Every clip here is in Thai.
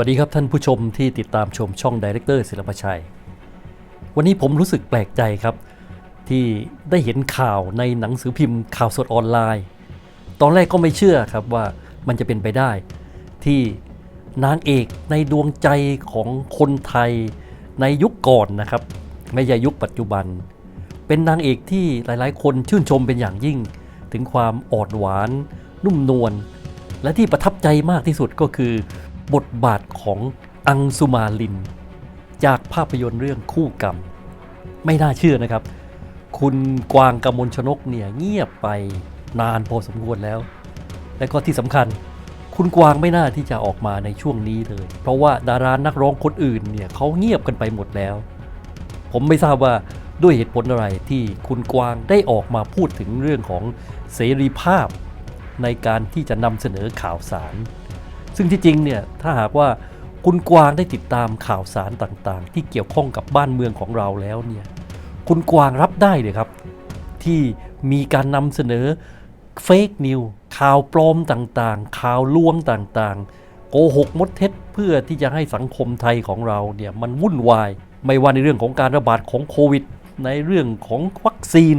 วัสดีครับท่านผู้ชมที่ติดตามชมช่องดีเรคเตอร์ศิลปชัย วันนี้ผมรู้สึกแปลกใจครับ ที่ได้เห็นข่าวในหนังสือพิมพ์ข่าวสดออนไลน์ ตอนแรกก็ไม่เชื่อครับว่ามันจะเป็นไปได้ ที่นางเอกในดวงใจของคนไทยในยุคก่อนนะครับ ไม่ใช่ยุคปัจจุบัน เป็นนางเอกที่หลายๆ คนชื่นชมเป็นอย่างยิ่ง ถึงความอ่อนหวาน นุ่มนวลและที่ประทับใจมากที่สุดก็คือ บทบาทของอังสุมาลิน จากภาพยนตร์เรื่องคู่กรรม ไม่น่าเชื่อนะครับ คุณกวางกมลชนกเนี่ยเงียบไปนานพอสมควรแล้ว และก็ที่สำคัญคุณกวางไม่น่าที่จะออกมาในช่วงนี้เลย เพราะว่าดารานักร้องคนอื่นเนี่ยเขาเงียบกันไปหมดแล้ว ผมไม่ทราบว่าด้วยเหตุผลอะไรที่คุณกวางได้ออกมาพูดถึงเรื่องของเสรีภาพในการที่จะนำเสนอข่าวสาร ซึ่งที่จริงเนี่ยถ้าหากว่าคุณกวางได้ติดตามข่าวสารต่างๆ ที่เกี่ยวข้องกับบ้านเมืองของเราแล้วเนี่ยคุณกวางรับได้เลยครับ ที่มีการนำเสนอเฟกนิวข่าวปลอมต่างๆ ข่าวลวงต่างๆ โกหกมดเท็จเพื่อที่จะให้สังคมไทยของเราเนี่ยมันวุ่นวาย ไม่ว่าในเรื่องของการระบาดของโควิด ในเรื่องของวัคซีน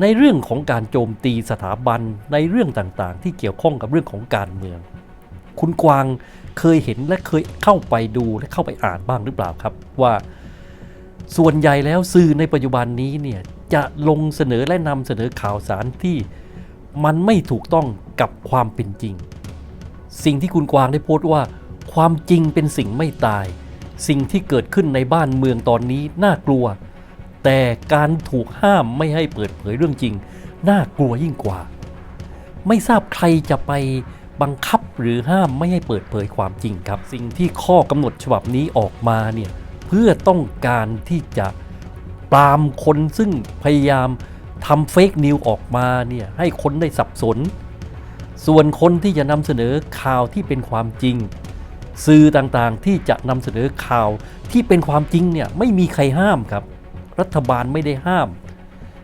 ในเรื่องของการโจมตีสถาบันในเรื่องต่างๆ ที่เกี่ยวข้องกับเรื่องของการเมือง คุณกวางเคยเห็นและเคยเข้าไปดูและเข้าไปอ่านบ้างหรือเปล่าครับ ว่าส่วนใหญ่แล้วสื่อในปัจจุบันนี้เนี่ยจะลงเสนอและนำเสนอข่าวสารที่มันไม่ถูกต้องกับความเป็นจริง สิ่งที่คุณกวางได้โพสต์ว่า ความจริงเป็นสิ่งไม่ตาย สิ่งที่เกิดขึ้นในบ้านเมืองตอนนี้น่ากลัว แต่การถูกห้ามไม่ให้เปิดเผยเรื่องจริง น่ากลัวยิ่งกว่า ไม่ทราบใครจะไป บังคับหรือห้ามไม่ให้เปิดเผยความจริงครับ สิ่งที่ข้อกำหนดฉบับนี้ออกมาเนี่ยเพื่อต้องการที่จะปรามคนซึ่งพยายามทำเฟกนิวออกมาเนี่ยให้คนได้สับสน ส่วนคนที่จะนำเสนอข่าวที่เป็นความจริง สื่อต่างๆที่จะนำเสนอข่าวที่เป็นความจริงเนี่ยไม่มีใครห้ามครับ รัฐบาลไม่ได้ห้าม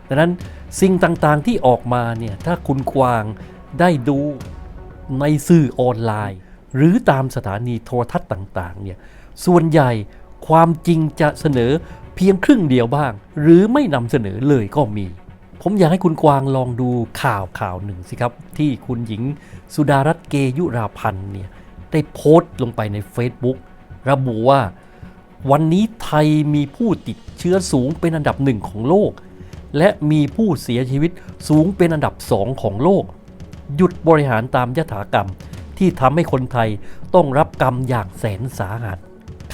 ดังนั้นสิ่งต่างๆที่ออกมาเนี่ยถ้าคุณกวางได้ดู ในสื่อออนไลน์ หรือตามสถานีโทรทัศน์ต่างๆเนี่ยส่วนใหญ่ความจริงจะเสนอเพียงครึ่งเดียวบ้าง หรือไม่นำเสนอเลยก็มี ผมอยากให้คุณกวางลองดูข่าวข่าวหนึ่งสิครับ ที่คุณหญิงสุดารัตน์เกยุราพันธ์เนี่ยได้โพสต์ลงไปใน Facebook ระบุว่า วันนี้ไทยมีผู้ติดเชื้อสูงเป็นอันดับหนึ่งของโลก และมีผู้เสียชีวิตสูงเป็นอันดับสองของโลก หยุดบริหารตามยถากรรม ที่ทำให้คนไทยต้องรับกรรมอย่างแสนสาหัส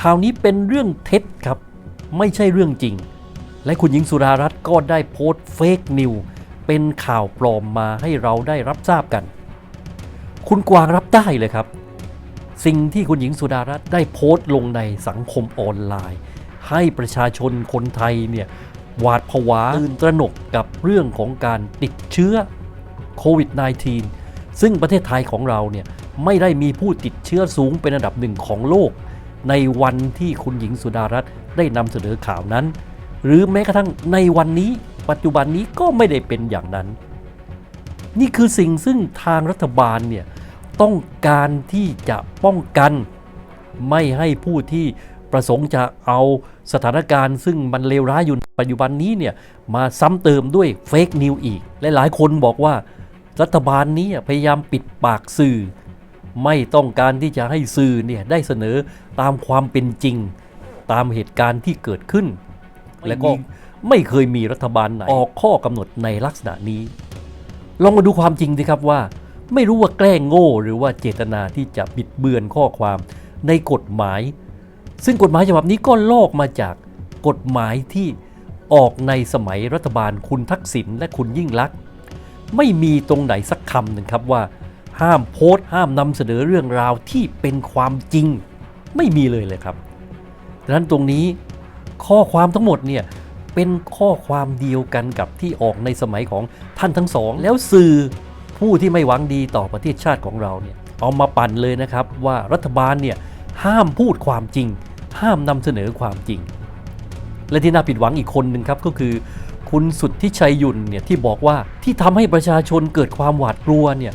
ข่าวนี้เป็นเรื่องเท็จครับ ไม่ใช่เรื่องจริง และคุณหญิงสุดารัตน์ก็ได้โพสต์เฟกนิวเป็นข่าวปลอมมาให้เราได้รับทราบกัน คุณกวางรับได้เลยครับ สิ่งที่คุณหญิงสุดารัตน์ได้โพสต์ลงในสังคมออนไลน์ ให้ประชาชนคนไทยเนี่ยหวาดผวาตื่นตระหนกกับเรื่องของการติดเชื้อ โควิด -19 ซึ่งประเทศไทยของเราเนี่ยไม่ได้มีผู้ติดเชื้อสูงเป็นอันดับหนึ่งของโลก ในวันที่คุณหญิงสุดารัตน์ได้นำเสนอข่าวนั้น หรือแม้กระทั่งในวันนี้ ปัจจุบันนี้ก็ไม่ได้เป็นอย่างนั้น นี่คือสิ่งซึ่งทางรัฐบาลเนี่ยต้องการที่จะป้องกัน ไม่ให้ผู้ที่ประสงค์จะเอาสถานการณ์ซึ่งมันเลวร้ายอยู่ปัจจุบันนี้เนี่ยมาซ้ำเติมด้วยเฟกนิวอีกและหลายคนบอกว่า รัฐบาลนี้พยายามปิดปากสื่อ ไม่ต้องการที่จะให้สื่อเนี่ยได้เสนอตามความเป็นจริง ตามเหตุการณ์ที่เกิดขึ้น และก็ไม่เคยมีรัฐบาลไหนออกข้อกำหนดในลักษณะนี้ ลองมาดูความจริงสิครับว่า ไม่รู้ว่าแกล้งโง่หรือว่าเจตนาที่จะบิดเบือนข้อความในกฎหมาย ซึ่งกฎหมายฉบับนี้ก็ลอกมาจากกฎหมายที่ออกในสมัยรัฐบาลคุณทักษิณและคุณยิ่งลักษณ์ ไม่มีตรงไหนสักคำหนึ่งครับว่า ห้ามโพสต์ห้ามนำเสนอเรื่องราวที่เป็นความจริง ไม่มีเลยเลยครับดังนั้นตรงนี้ข้อความทั้งหมดเนี่ยเป็นข้อความเดียวกันกับที่ออกในสมัยของท่านทั้งสอง แล้วสื่อผู้ที่ไม่หวังดีต่อประเทศชาติของเราเนี่ยเอามาปั่นเลยนะครับว่ารัฐบาลเนี่ยห้ามพูดความจริง ห้ามนำเสนอความจริง และที่น่าผิดหวังอีกคนหนึ่งครับก็คือ คุณสุทธิชัยยุนเนี่ยที่บอกว่าที่ทำให้ประชาชนเกิดความหวาดกลัวเนี่ย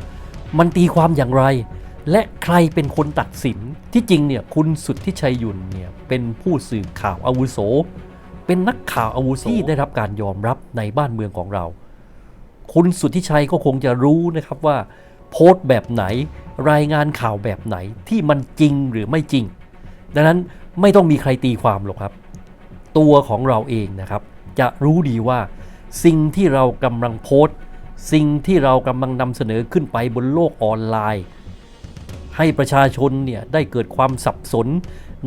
มันตีความอย่างไร และใครเป็นคนตัดสินที่จริงเนี่ยคุณสุทธิชัยยุนเนี่ยเป็นผู้สื่อข่าวอาวุโส เป็นนักข่าวอาวุโสที่ได้รับการยอมรับในบ้านเมืองของเรา คุณสุทธิชัยก็คงจะรู้นะครับว่า โพสต์แบบไหนรายงานข่าวแบบไหนที่มันจริงหรือไม่จริง ดังนั้นไม่ต้องมีใครตีความหรอกครับ ตัวของเราเองนะครับ จะรู้ดีว่า สิ่งที่เรากำลังโพสต์สิ่งที่เรากำลังนำเสนอขึ้นไปบนโลกออนไลน์ ให้ประชาชนเนี่ยได้เกิดความสับสน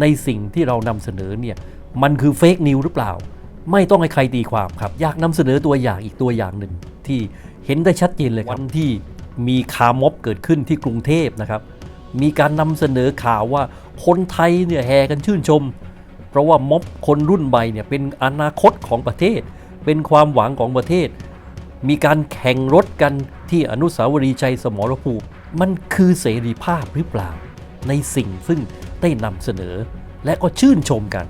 ในสิ่งที่เรานำเสนอเนี่ยมันคือเฟกนิวหรือเปล่า ไม่ต้องให้ใครตีความครับอยากนำเสนอตัวอย่างอีกตัวอย่างหนึ่ง ที่เห็นได้ชัดเจนเลยครับวันที่มีคาร์ม็อบเกิดขึ้นที่กรุงเทพนะครับ มีการนำเสนอข่าวว่าคนไทยเนี่ยแห่กันชื่นชม เพราะว่าม็อบคนรุ่นใหม่เนี่ยเป็นอนาคตของประเทศ เป็นความหวังของประเทศ มีการแข่งรถกันที่อนุสาวรีย์ชัยสมรภูมิ มันคือเสรีภาพหรือเปล่า ในสิ่งซึ่งได้นำเสนอ และก็ชื่นชมกัน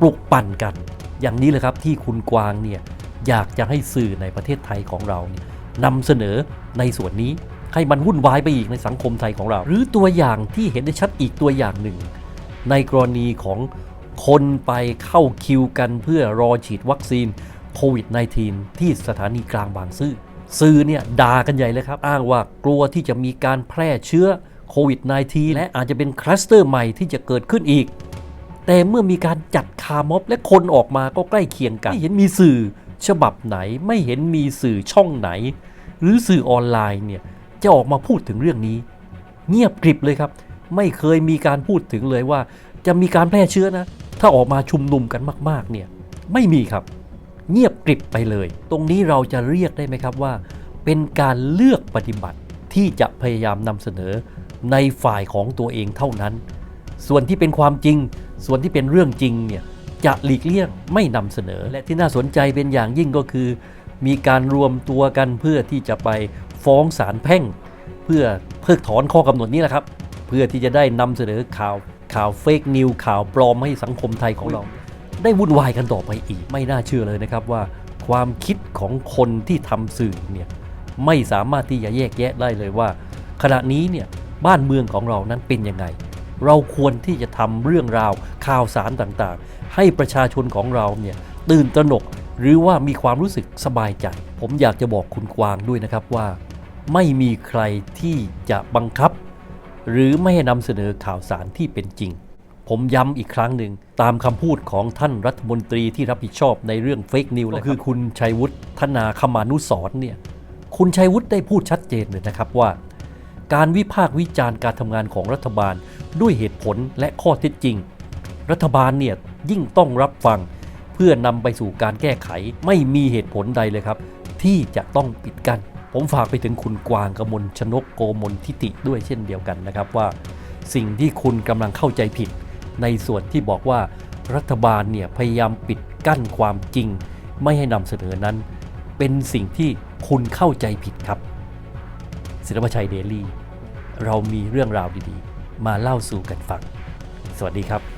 ปลุกปั่นกัน อย่างนี้เลยครับที่คุณกวางเนี่ยอยากจะให้สื่อในประเทศไทยของเราเนี่ยนำเสนอในส่วนนี้ให้มันวุ่นวายไปอีกในสังคมไทยของเรา หรือตัวอย่างที่เห็นได้ชัดอีกตัวอย่างหนึ่ง ในกรณีของ คนไปเข้าคิวกันเพื่อรอฉีดวัคซีนโควิด -19 ที่สถานีกลางบางซื่อสื่อเนี่ยด่ากันใหญ่เลยครับ อ้างว่ากลัวที่จะมีการแพร่เชื้อโควิด -19 และอาจจะเป็นคลัสเตอร์ใหม่ที่จะเกิดขึ้นอีก แต่เมื่อมีการจัดคาร์ม็อบและคนออกมาก็ใกล้เคียงกัน ไม่เห็นมีสื่อฉบับไหน ไม่เห็นมีสื่อช่องไหน หรือสื่อออนไลน์เนี่ยจะออกมาพูดถึงเรื่องนี้ เงียบกริบเลยครับ ไม่เคยมีการพูดถึงเลยว่าจะมีการแพร่เชื้อนะ ถ้าออกมาชุมนุมกันมาก ๆ เนี่ยไม่มีครับ เงียบกริบไปเลย ตรงนี้เราจะเรียกได้ไหมครับว่า เป็นการเลือกปฏิบัติที่จะพยายามนำเสนอในฝ่ายของตัวเองเท่านั้น ส่วนที่เป็นความจริง ส่วนที่เป็นเรื่องจริงเนี่ยจะหลีกเลี่ยงไม่นำเสนอ และที่น่าสนใจเป็นอย่างยิ่งก็คือ มีการรวมตัวกันเพื่อที่จะไปฟ้องศาลแพ่ง เพื่อเพิกถอนข้อกำหนดนี้แหละครับ เพื่อที่จะได้นำเสนอข่าว ข่าวเฟกนิวข่าวปลอมให้สังคมไทยของเรา ได้วุ่นวายกันต่อไปอีก ไม่น่าเชื่อเลยนะครับว่า ความคิดของคนที่ทำสื่อเนี่ยไม่สามารถที่จะแยกแยะได้เลยว่า ขณะนี้เนี่ยบ้านเมืองของเรานั้นเป็นยังไง เราควรที่จะทำเรื่องราวข่าวสารต่างๆ ให้ประชาชนของเราเนี่ยตื่นตระหนกหรือว่ามีความรู้สึกสบายใจ ผมอยากจะบอกคุณกวางด้วยนะครับว่า ไม่มีใครที่จะบังคับ หรือไม่ให้นำเสนอข่าวสารที่เป็นจริง ผมย้ำอีกครั้งหนึ่งตามคำพูดของท่านรัฐมนตรีที่รับผิดชอบในเรื่องเฟกนิวก็คือคุณชัยวุฒิธนาคมานุสรณ์เนี่ยคุณชัยวุฒิได้พูดชัดเจนเลยนะครับว่า การวิพากษ์วิจารณ์การทำงานของรัฐบาลด้วยเหตุผลและข้อเท็จจริง รัฐบาลเนี่ยยิ่งต้องรับฟังเพื่อนำไปสู่การแก้ไขไม่มีเหตุผลใดเลยครับ ที่จะต้องปิดกัน้น ผมฝากไปถึงคุณกวางกมลชนกโกมลทิติด้วยเช่นเดียวกันนะครับว่า สิ่งที่คุณกำลังเข้าใจผิด ในส่วนที่บอกว่ารัฐบาลเนี่ยพยายามปิดกั้นความจริง ไม่ให้นำเสนอนั้น เป็นสิ่งที่คุณเข้าใจผิดครับศิลปชัยเดลี่เรามีเรื่องราวดีๆ มาเล่าสู่กันฟัง สวัสดีครับ